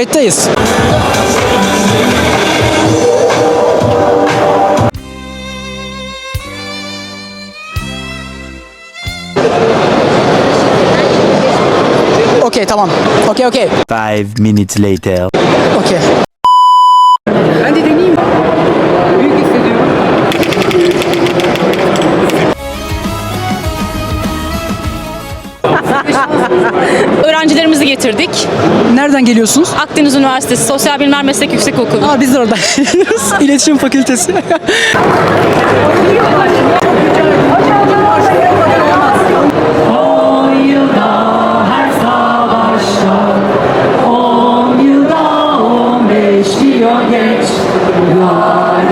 Kayıttayız. Okey tamam. Okey okey. Five minutes later. Okey. Ben de deneyeyim. Öğrencilerimizi getirdik. Nereden geliyorsunuz? Akdeniz Üniversitesi Sosyal Bilimler Meslek Yüksekokulu. Aa, biz de oradan. İletişim Fakültesi. Geç, yar